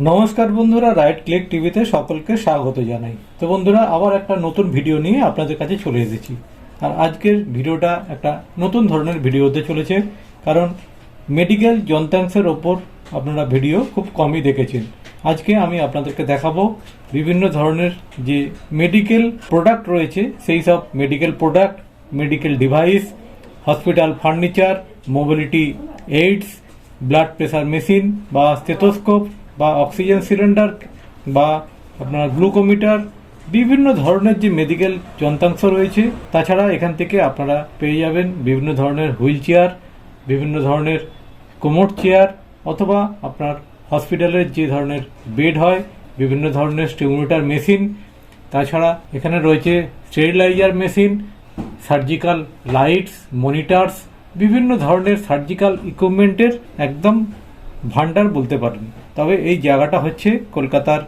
নমস্কার বন্ধুরা right click টিভিতে সকলকে স্বাগত জানাই। তো বন্ধুরা, আবার একটা নতুন ভিডিও নিয়ে আপনাদের কাছে চলে এসেছি। আর আজকের ভিডিওটা একটা নতুন ধরনের ভিডিও হতে চলেছে, কারণ মেডিকেল যন্ত্রাংশের ওপর আপনারা ভিডিও খুব কমই দেখেছেন। আজকে আমি আপনাদেরকে দেখাবো বিভিন্ন ধরনের যে মেডিকেল প্রোডাক্ট রয়েছে, সেই সব medical product medical device hospital furniture mobility aids blood pressure machine বা স্টেথোস্কোপ বা অক্সিজেন সিলিন্ডার বা আপনার গ্লুকোমিটার বিভিন্ন ধরনের যে মেডিকেল যন্ত্রাংশ রয়েছে, তাছাড়া এখান থেকে আপনারা পেয়ে যাবেন বিভিন্ন ধরনের হুইল চেয়ার, বিভিন্ন ধরনের কোমোট চেয়ার, অথবা আপনার হসপিটালের যে ধরনের বেড হয়, বিভিন্ন ধরনের স্টিমুলেটার মেশিন তাছাড়া এখানে রয়েছে steriliser machine surgical lights monitors বিভিন্ন ধরনের সার্জিক্যাল ইকুইপমেন্টের একদম ভান্ডার বলতে পারেন। তবে এই জায়গাটা হচ্ছে কলকাতার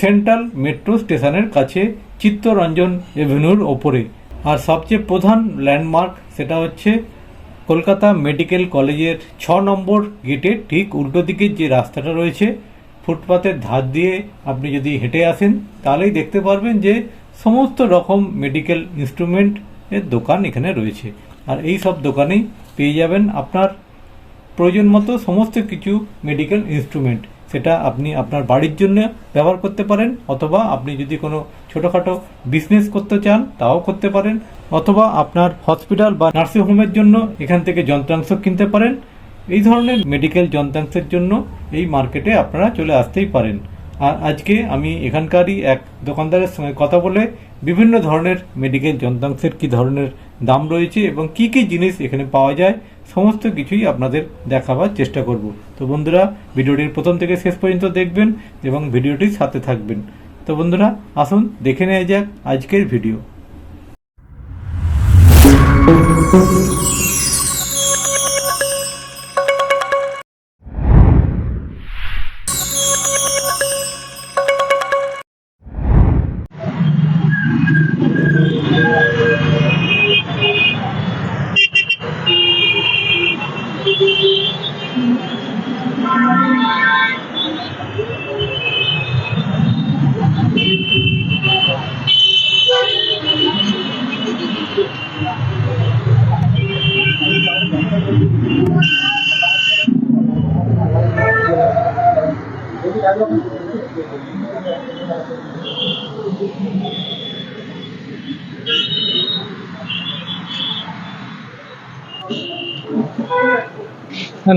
সেন্ট্রাল মেট্রো স্টেশনের কাছে চিত্তরঞ্জন এভিনিউর ওপরে। আর সবচেয়ে প্রধান ল্যান্ডমার্ক সেটা হচ্ছে কলকাতা মেডিকেল কলেজের ছ নম্বর গেটের ঠিক উল্টো দিকের যে রাস্তাটা রয়েছে, ফুটপাতের ধার দিয়ে আপনি যদি হেঁটে আসেন, তাহলেই দেখতে পারবেন যে সমস্ত রকম মেডিকেল ইনস্ট্রুমেন্ট এর দোকান এখানে রয়েছে। আর এই সব দোকানেই পেয়ে যাবেন আপনার প্রয়োজন মতো সমস্ত কিছু মেডিকেল ইনস্ট্রুমেন্ট। সেটা আপনি আপনার বাড়ির জন্য ব্যবহার করতে পারেন, অথবা আপনি যদি কোনো ছোটোখাটো বিজনেস করতে চান, তাও করতে পারেন, অথবা আপনার হসপিটাল বা নার্সিং হোমের জন্য এখান থেকে যন্ত্রাংশ কিনতে পারেন। এই ধরনের মেডিকেল যন্ত্রাংশের জন্য এই মার্কেটে আপনারা চলে আসতেই পারেন। আর আজকে আমি এখানকারই এক দোকানদারের সঙ্গে কথা বলে বিভিন্ন ধরনের মেডিকেল যন্ত্রাংশের কি ধরনের দাম রয়েছে এবং কি কি জিনিস এখানে পাওয়া যায় সমস্ত কিছুই আপনাদের দেখাবার চেষ্টা করব। তো বন্ধুরা, ভিডিওটির প্রথম থেকে শেষ পর্যন্ত দেখবেন এবং ভিডিওটির সাথে থাকবেন। তো বন্ধুরা, আসুন দেখে নেওয়া যাক আজকের ভিডিও।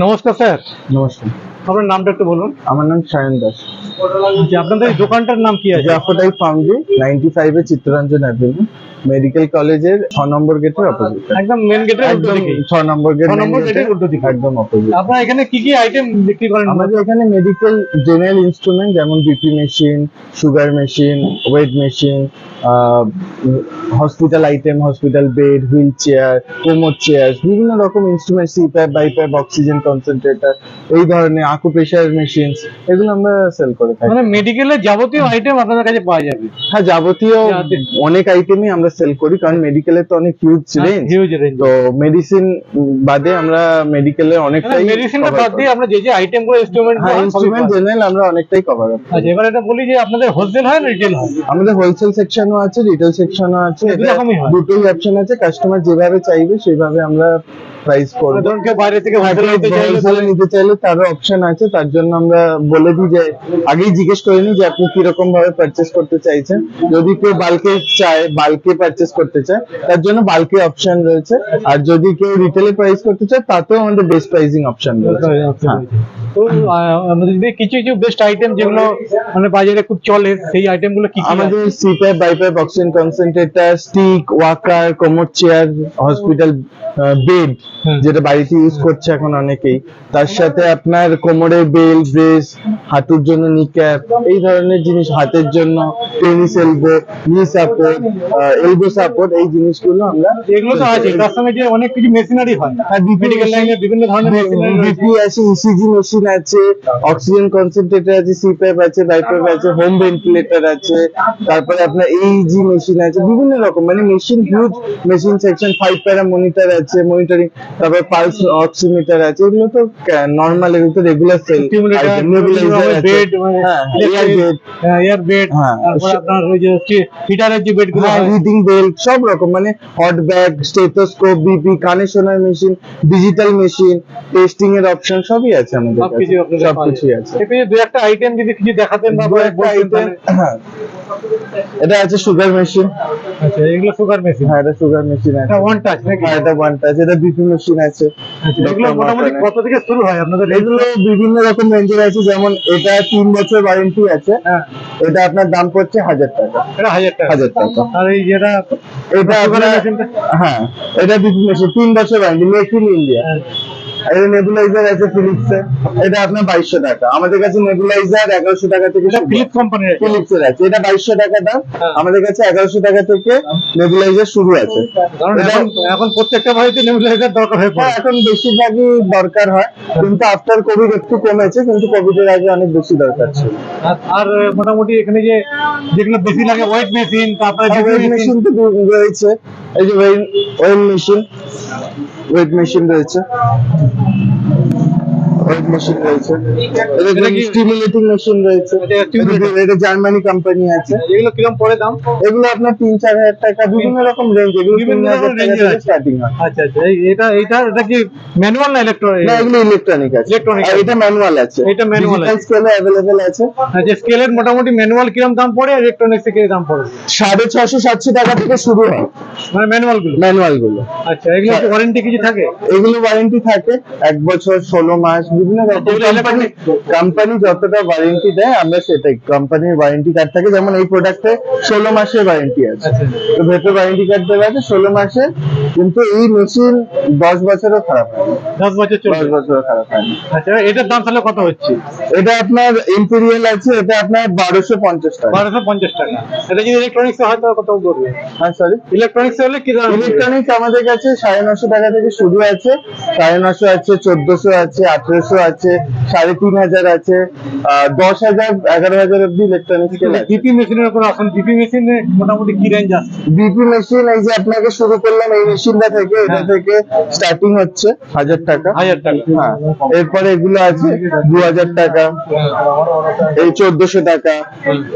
নমস্কার স্যার। নমস্কার। আপনার নামটা একটু বলুন। আমার নাম সায়ন দাস। আপনাদের দোকানটার নাম কি আছে? জাফরটাই ফার্মজি ninety five A Chittaranjan avenue medical কলেজের ছ নম্বর গেটের অপোজিট একদম মেন গেটের একদম ছ নম্বর গেট নম্বর গেটের উল্টো দিকে। একদম অপোজিট আপনারা এখানে কি কি আইটেম বিক্রি করেন? আমাদের এখানে মেডিকেল জেনারেল ইনস্ট্রুমেন্ট যেমন BP machine sugar machine weight machine hospital item hospital bed wheelchair commode chair বিভিন্ন রকম instrument CPAP BiPAP oxygen concentrator এই ধরনের আকু প্রেশার মেশিনস এগুলো আমরা সেল করে। থাকি। মানে মেডিকেলের যাবতীয় আইটেম আপনাদের কাছে পাওয়া যাবে। হ্যাঁ যাবতীয় অনেক আইটেমই আমরা সেল করি কারণ মেডিকেলের তো অনেক হিউজ রেঞ্জ হিউজ রেঞ্জ তো মেডিসিন বাদে আমরা মেডিকেলের অনেকটাই মেডিসিনটা বাদ দিয়ে আমরা যে যে আইটেমগুলো ইনস্ট্রুমেন্ট হ্যাঁ ইনস্ট্রুমেন্ট জেনারেল আমরা অনেকটাই কভার আপ আচ্ছা এবার এটা বলি যে আপনাদের হোলসেল হয় না রিটেল হয়? আমাদের হোলসেল সেকশনও আছে রিটেল সেকশনও আছে হয়। দুটোই অপশন আছে কাস্টমার যেভাবে চাইবে সেইভাবে আমরা প্রাইস করব। ধরুন কেউ বাইরে থেকে ভাইটাল নিতে চাইলে হোলসেলে নিতে চাইলে তারও অপশন আছে তার জন্য আমরা বলে দিই যে আগেই জিজ্ঞেস করে নিই যে আপনি কীরকম ভাবে পারচেস করতে চাইছেন। যদি কেউ বাল্কে চায় বাল্কে পারচেস করতে চায় তার জন্য বাল্কে অপশন রয়েছে। আর যদি কেউ রিটেলে প্রাইস করতে চায় তাতেও আমাদের বেস্ট প্রাইসিং অপশন রয়েছে। হ্যাঁ। তো আমাদের কিছু কিছু বেস্ট আইটেম যেগুলো মানে বাজারে খুব চলে সেই কি আমাদের CPAP BiPAP oxygen concentrator stick walker commode chair hospital bed যেটা বাড়িতে ইউজ করছে এখন অনেকেই। তার সাথে আপনার কোমরের বেল ব্রেস হাঁটুর জন্য নি ক্যাপ এই ধরনের জিনিস হাতের জন্য tennis elbow knee support elbow support এই জিনিসগুলো আমরা এগুলো তো আছে তার সঙ্গে যে অনেক কিছু মেশিনারি হয়। হ্যাঁ, মেডিকেল লাইনে বিভিন্ন ধরনের মেশিনারি বিপি আছে ইসিজি মেশিন আছে অক্সিজেন কনসেন্ট্রেটর আছে সিপ্যাপ আছে বাইপ্যাপ আছে হোম ভেন্টিলেটর আছে তারপরে আপনার এইজি মেশিন আছে বিভিন্ন রকম মানে machine huge machine section five para monitor আছে মনিটরিং তারপর পালস অক্সিমিটার আছে এগুলো তো নর্মাল এগুলো তো রেগুলার সেল নেবুলাইজার আছে। মানে হ্যাঁ এয়ার বেড হ্যাঁ। তারপরে আপনার ওই যে হিটারের যে বেডগুলো হ্যাঁ হয় সব রকম মানে হট ব্যাগ স্টেথোস্কোপ বিপি কানে শোনার মেশিন ডিজিটাল মেশিন টেস্টিং এর অপশন সবই আছে আমাদের কাছে সবকিছু। দু একটা আইটেম যদি কিছু দেখাতেন বা একটা হ্যাঁ এটা আছে সুগার মেশিন আচ্ছা এগুলো সুগার মেশিন হ্যাঁ এটা সুগার মেশিন আছে। এটা ওয়ান টাচ নাকি? হ্যাঁ এটা ওয়ান টাচ এটা বিপি মেশিন আছে। আচ্ছা, এগুলো মোটামুটি কত থেকে শুরু হয় আপনাদের এগুলো বিভিন্ন রকম রেঞ্জের আছে যেমন এটা তিন বছর ওয়ারেন্টি আছে। হ্যাঁ। এটা আপনার দাম পড়ছে হাজার টাকা। এটা হাজার টাকা। টাকা। আর এই যেটা এটা আপনার হ্যাঁ এটা বিপি মেশিন তিন বছর ওয়ারেন্টি মেক ইন ইন্ডিয়া এটা নেবুলাইজার আছে ফিলিপস এটা আপনার বাইশশো টাকা। আমাদের কাছে নেবুলাইজার এগারোশো টাকা থেকে ফিলিপস কোম্পানির আছে। এটা বাইশশো টাকা দাম। হ্যাঁ। আমাদের কাছে এগারোশো টাকা থেকে নেবুলাইজার শুরু আছে। এখন প্রত্যেকটা বাড়িতে নেবুলাইজার দরকার হয়ে হ্যাঁ এখন বেশিরভাগই দরকার হয়। কিন্তু আফটার কোভিড একটু কমেছে কিন্তু কোভিড এর আগে অনেক বেশি দরকার ছিল। আর- মোটামুটি এখানে যে যেগুলো বেশি লাগে ওয়েট মেশিন তারপরে মেশিন তো রয়েছে। এই যে ওয়েট মেশিন ওয়েট মেশিন রয়েছে মেশিন রয়েছে। এটা স্টিমুলেটিং মেশিন রয়েছে। এটা জার্মানি কোম্পানি আছে। এগুলো কীরকম পড়ে দাম? এগুলো আপনার তিন চার হাজার টাকা বিভিন্ন রকম রেঞ্জ এগুলো বিভিন্ন রকম। স্টার্টিং হয়। আচ্ছা আচ্ছা এটা এটা এটা কি ম্যানুয়াল না ইলেকট্রনিক না এগুলো ইলেকট্রনিক আছে। Electronic আর এটা ম্যানুয়াল আছে। এটা ডিজিটাল আছে। স্কেলে অ্যাভেলেবেল আছে। যে স্কেলের মোটামুটি ম্যানুয়াল কিরম দাম পড়ে আর ইলেকট্রনিক্স কিরম দাম পড়ে? সাড়ে ছশো সাতশো টাকা থেকে শুরু হয়। মানে ম্যানুয়ালগুলো? ম্যানুয়ালগুলো। আচ্ছা এগুলো ওয়ারেন্টি কিছু থাকে? এগুলো ওয়ারেন্টি থাকে। এক বছর ষোলো মাস বিভিন্ন কোম্পানি কোম্পানি যতটা ওয়ারেন্টি দেয় আমরা সেটাই কোম্পানির ওয়ারেন্টি কার্ড থাকে। যেমন এই প্রোডাক্টে ষোলো মাসের ওয়ারেন্টি আছে। আচ্ছা। তো ভেতর ওয়ারেন্টি কার্ড দেওয়া আছে ষোলো মাসে কিন্তু এই মেশিন দশ বছরও খারাপ হয়। দশ বছর চলবে বছরও খারাপ হয়নি। আচ্ছা এটার দাম তাহলে কত হচ্ছে? এটা আপনার ইম্পেরিয়াল আছে এটা আপনার বারোশো পঞ্চাশ টাকা। বারোশো পঞ্চাশ টাকা। এটা যদি ইলেকট্রনিক্স হয় তাহলে কত পড়বে হ্যাঁ সরি ইলেকট্রনিক্স হলে কি দাম ইলেকট্রনিক্স আমাদের কাছে সাড়ে নশো টাকা থেকে শুরু আছে। সাড়ে নশো আছে চোদ্দশো আছে আঠেরোশো আছে সাড়ে তিন হাজার আছে। দশ হাজার এগারো হাজার অব্দি ইলেকট্রনিক্স ডিপি মেশিনের উপর আসুন ডিপি মেশিনে মোটামুটি কি রেঞ্জ আসছে বিপি মেশিন এই যে আপনাকে শুরু করলাম এই মেশিনটা থেকে এটা হ্যাঁ। থেকে স্টার্টিং হচ্ছে হাজার টাকা। টাকা। হ্যাঁ। এরপরে এগুলো আছে দু হাজার টাকা এই চোদ্দশো টাকা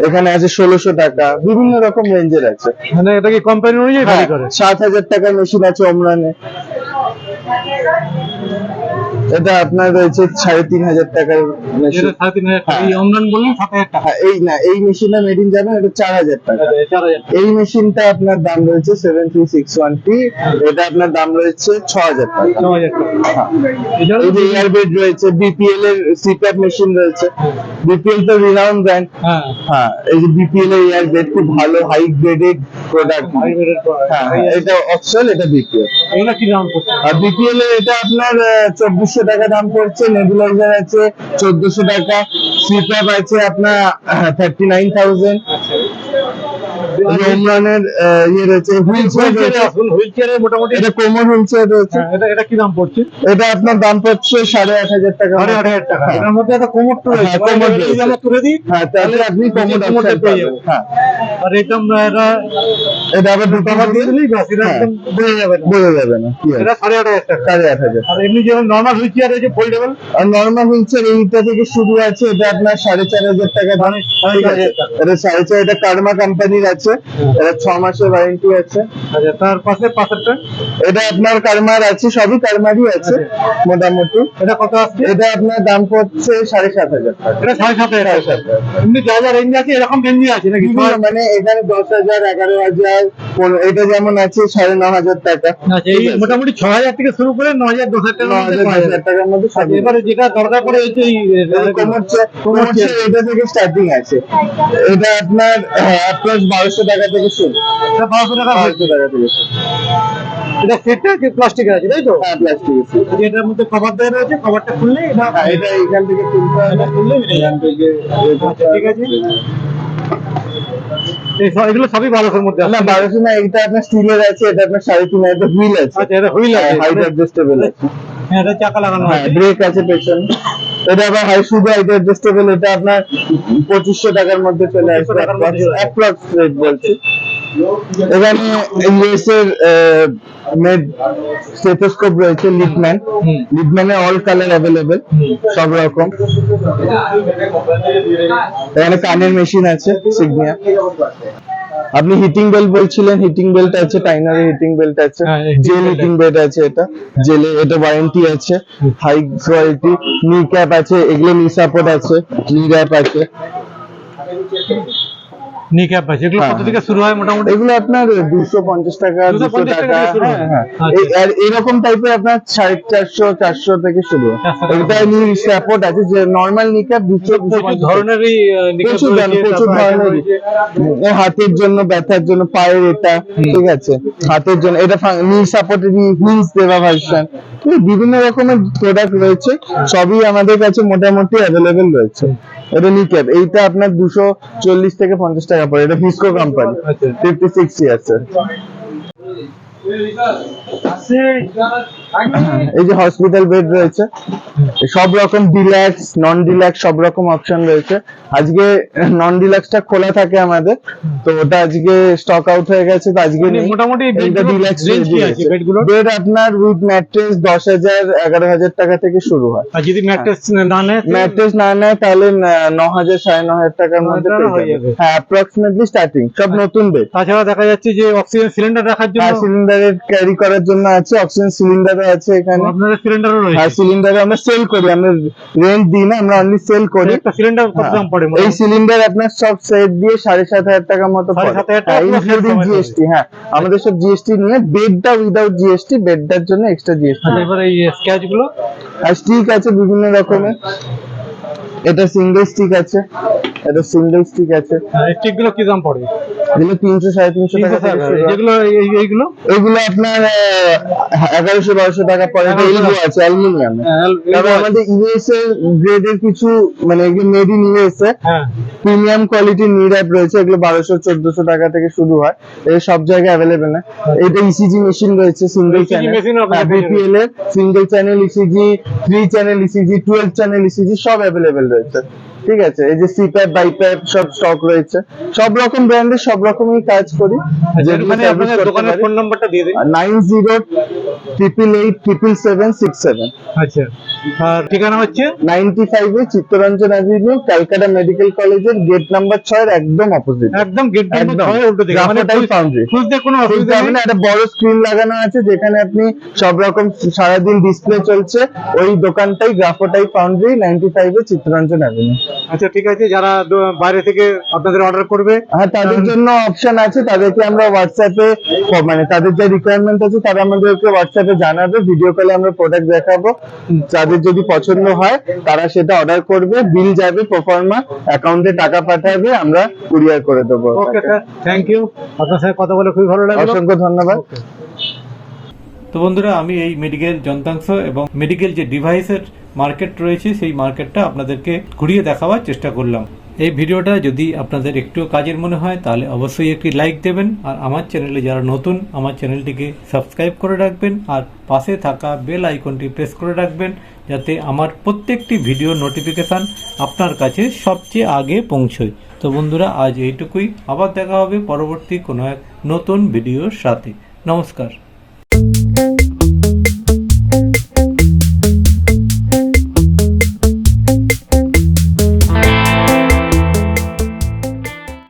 এখানে আছে ষোলোশো টাকা বিভিন্ন রকম রেঞ্জের আছে। মানে এটা কি কোম্পানি অনুযায়ী হ্যাঁ, করে? সাত হাজার টাকার মেশিন আছে ওমরানে এটা আপনার রয়েছে সাড়ে তিন হাজার টাকার মেশিন হ্যাঁ। এই অমরান বললেন সাত হাজার টাকা। এই না এই মেশিনটা মেডিন যাবেন এটা চার হাজার টাকা। এই মেশিনটা আপনার দাম রয়েছে seven three six one T এটা আপনার দাম রয়েছে ছ হাজার টাকা। ন হাজার টাকা। হ্যাঁ। এয়ার বেড রয়েছে বিপিএল এর সিপ্যাপ মেশিন রয়েছে। বিপিএল তো রিনাউন্ড ব্র্যান্ড হ্যাঁ। এই যে বিপিএল এর এয়ার বেড খুব ভালো হাই গ্রেডেড প্রোডাক্ট হ্যাঁ এটা অপশন এটা বিপিএল এগুলো কি দাম আর বিপিএল এর এটা আপনার চব্বিশশো টাকা দাম পড়ছে নেবুলাইজার আছে চোদ্দশো টাকা সিপ্যাপ আছে আপনার থার্টি নাইন থাউজেন্ড ওমরানের ইয়ে রয়েছে হুইল চেয়ার হুইল চেয়ারে রয়েছে। আসুন হুইল চেয়ারে মোটামুটি এটা কোমর হুইল চেয়ার রয়েছে। এটা এটা কি দাম পড়ছে? এটা আপনার দাম পড়ছে সাড়ে আট হাজার টাকা। সাড়ে আট হাজার টাকা। হ্যাঁ। এটার মধ্যে একটা কোমর তো রয়েছে। হ্যাঁ, মানে কোমর যদি আমরা তুলে দিই হ্যাঁ তাহলে আপনি কোমর কোমরটা পেয়ে পাবেন। হ্যাঁ। আর এটা আমরা এটা এটা আবার দুটো টাকা দিয়ে দিলেই ব্যাস এটা হ্যাঁ। একদম বোঝা যাবে না। বোঝা যাবে না এটা সাড়ে আট হাজার টাকা। সাড়ে আট হাজার। আর এমনি যেমন নর্মাল হুইল চেয়ার রয়েছে ফোল্ডেবল আর নর্মাল এইটা থেকে শুরু আছে এটা আপনার সাড়ে চার হাজার টাকা দাম সাড়ে চার হাজার টাকা। সাড়ে চার এটা কার্মা কোম্পানির আছে। এটা ছ মাসের ওয়ারেন্টি আছে। আচ্ছা তার পাশে পাশেরটা? এটা আপনার কার্মার আছে সবই কার্মারই আছে মোটামুটি। এটা কত আসছে এটা আপনার দাম পড়ছে সাড়ে সাত হাজার এটা সাড়ে সাত হাজার টাকা। এমনি যা যা রেঞ্জ আছে এরকম রেঞ্জই আছে নাকি? মানে এখানে দশ হাজার এগারো হাজার এটা যেমন আছে সাড়ে ন হাজার টাকা। আচ্ছা আছে। মোটামুটি ছ হাজার থেকে শুরু করে ন হাজার দশ হাজার ন টাকার মধ্যে আচ্ছা, এবারে যেটা দরকার পড়ে এই কোমর এটা থেকে স্টার্টিং আছে। এটা আপনার বারোশো টাকা থেকে শুরু। বারোশো টাকা বারোশো টাকা থেকে শুরু। এটা সেটটা কি প্লাস্টিকের আছে তাই তো? হ্যাঁ প্লাস্টিক যে এটার মধ্যে কভার দেওয়া রয়েছে কভারটা খুললে এটা হ্যাঁ এটা এখান থেকে তুলতে হবে এখান থেকে ঠিক আছে। এগুলো সবই বারোশোর মধ্যে না বারোশো না এটা আপনার স্টিলের আছে এটা আপনার সাড়ে তিন হাজার হুইল আছে। আচ্ছা এটা হুইল আছে হাইট অ্যাডজাস্টেবল আছে। হ্যাঁ এটা চাকা লাগানো হ্যাঁ আছে। ব্রেক আছে পেছনে। এটা আবার হাই শুধু হাইট অ্যাডজাস্টেবল এটা আপনার পঁচিশশো টাকার মধ্যে চলে আসবে। 2500 টাকার মধ্যে চলে আসবে। অ্যাপ্রক্স রেট বলছি। এখানে ইউএস এর মেড স্টেথোস্কোপ রয়েছে লিডম্যান। লিডম্যানে অল কালার অ্যাভেলেবেল সব রকম। এখানে কানের মেশিন আছে সিগনিয়া আপনি হিটিং বেল্ট বলছিলেন হিটিং বেল্ট আছে টাইনারে হিটিং বেল্ট আছে হ্যাঁ, জেল হিটিং বেল্ট আছে। এটা জেলে এটা ওয়ারেন্টি আছে হাই কোয়ালিটি নি ক্যাপ আছে এগুলো নি সাপোর্ট আছে নি র্যাপ আছে। নি আছে এগুলো কত থেকে শুরু হয় মোটামুটি? এগুলো আপনার দুশো পঞ্চাশ টাকা দুশো 250 টাকা টাকা থেকে শুরু। এই- আর এরকম টাইপের আপনার সাড়ে চারশো চারশো থেকে শুরু। 400 টাকা। এটা নি সাপোর্ট আছে যে নর্মাল নিকাপ দুশো দুশো ধরনেরই আহ, প্রচুর রয়েছে, ধরনের প্রচুর তারপর item ধরনের রয়েছে। হাতের জন্য ব্যথার জন্য পায়ের এটা ঠিক আছে। হাতের জন্য এটা নি সাপোর্টের হিলস দেওয়া ভার্সন বিভিন্ন রকমের প্রোডাক্ট রয়েছে সবই আমাদের কাছে মোটামুটি অ্যাভেলেবেল রয়েছে। এটা নি এইটা আপনার দুশো চল্লিশ থেকে পঞ্চাশ টাকা পড়ে। এটা ফিসকো কোম্পানি। ফিফটি সিক্স ইয়ার্স এই যে হসপিটাল বেড রয়েছে। সব রকম ডিলাক্স নন ডিলাক্স সব রকম অপশন রয়েছে। আজকে নন ডিলাক্সটা খোলা থাকে আমাদের। তো ওটা আজকে স্টক আউট হয়ে গেছে তো আজকে মানে মোটামুটি বেডগুলোর? বেড আপনার উইথ ম্যাট্রেস দশ হাজার এগারো হাজার টাকা থেকে শুরু হয়। আর যদি ম্যাট্রেস না নেয় ম্যাট্রেস না নেয় তাহলে ন- হাজার সাড়ে ন হাজার টাকার মধ্যে হয়ে। হ্যাঁ অ্যাপ্রক্সিমেটলি স্টার্টিং সব নতুন বেড তাছাড়া দেখা যাচ্ছে যে অক্সিজেন সিলিন্ডার রাখার জন্য হ্যাঁ ক্যারি করার জন্য আছে অক্সিজেন সিলিন্ডারও আছে এখানে। আপনাদের সিলিন্ডারও হ্যাঁ রয়েছে সিলিন্ডার আমরা সেল করি আমরা রেন্ট দিই না আমরা অনলি সেল করি। একটা সিলিন্ডার কত দাম পড়ে এই সিলিন্ডার আপনার সব সেট দিয়ে সাড়ে সাত হাজার টাকার মতো টাকা ইনক্লুডিং জিএসটি হ্যাঁ আমাদের সব জিএসটি নিয়ে বেডটা উইদাউট জিএসটি বেডটার জন্য এক্সট্রা জিএসটি আচ্ছা এবার এই গুলো? আর স্টিক আছে বিভিন্ন রকমের। এটা সিঙ্গেল স্টিক আছে এটা সিঙ্গেল স্টিক আছে। স্টিকগুলো কি দাম পড়ে এগুলো তিনশো সাড়ে তিনশো টাকা। যেগুলো এইগুলো? এগুলো আপনার এগারোশো বারোশো টাকা পরে এলবো আছে অ্যালুমিনিয়াম তবে আমাদের ইউএস এর গ্রেডের কিছু মানে এগুলো মেড ইন প্রিমিয়াম কোয়ালিটির নিরাপ রয়েছে এগুলো বারোশো চোদ্দশো টাকা থেকে শুরু হয়। এর সব জায়গায় অ্যাভেলেবেল না। এটা ইসিজি মেশিন রয়েছে সিঙ্গেল চ্যানেল বিপিএল এর single channel ECG three channel ECG twelve channel ECG সব অ্যাভেলেবেল রয়েছে। ঠিক আছে এই যে সিপ্যাপ বাইপ্যাপ সব স্টক রয়েছে। সব রকম ব্র্যান্ডের সব রকমই কাজ করি। মানে আপনাদের দোকানের ফোন নাম্বারটা দিয়ে দিন। Nine zero triple eight triple seven six seven আচ্ছা আর ঠিকানা হচ্ছে? নাইনটি ফাইভে চিত্তরঞ্জন অ্যাভিনিউ ক্যালকাটা মেডিকেল কলেজের গেট নাম্বার ছয়ের একদম অপোজিট একদম গেট নাম্বার উল্টো দিকে মানে ফাউন্ড্রি খুঁজতে কোনো অসুবিধা নেই না একটা বড় স্ক্রিন লাগানো আছে যেখানে আপনি সব রকম সারাদিন ডিসপ্লে চলছে। ওই দোকানটাই গ্রাফোটাই ফাউন্ড্রি নাইনটি ফাইভে চিত্তরঞ্জন অ্যাভিনিউ আচ্ছা ঠিক আছে যারা বাইরে থেকে আপনাদের অর্ডার করবে হ্যাঁ তাদের জন্য অপশন আছে তাদেরকে আমরা হোয়াটসঅ্যাপে মানে তাদের যে রিকোয়ারমেন্ট আছে তারা আমাদেরকে হোয়াটসঅ্যাপে জানাবে ভিডিও কলে আমরা প্রোডাক্ট দেখাবো। তাদের যদি পছন্দ হয় তারা সেটা অর্ডার করবে বিল যাবে প্রফর্মা অ্যাকাউন্টে টাকা পাঠাবে আমরা কুরিয়ার করে দেবো। ওকে স্যার থ্যাংক ইউ আপনার সাথে কথা বলে খুবই ভালো লাগল। অসংখ্য ধন্যবাদ। তো বন্ধুরা আমি এই মেডিকেল যন্ত্রাংশ এবং মেডিকেল যে ডিভাইসের মার্কেট রয়েছে, সেই মার্কেটটা আপনাদেরকে ঘুরিয়ে দেখাবার চেষ্টা করলাম। এই ভিডিওটা যদি আপনাদের একটু কাজের মনে হয়, তাহলে অবশ্যই একটি লাইক দেবেন, আর আমার চ্যানেলে যারা নতুন, আমার চ্যানেলটিকে সাবস্ক্রাইব করে রাখবেন, আর পাশে থাকা বেল আইকনটি প্রেস করে রাখবেন, যাতে আমার প্রত্যেকটি ভিডিও নোটিফিকেশান আপনার কাছে সবচেয়ে আগে পৌঁছয়। তো বন্ধুরা, আজ এইটুকুই। আবার দেখা হবে পরবর্তী কোনো এক নতুন ভিডিওর সাথে। নমস্কার।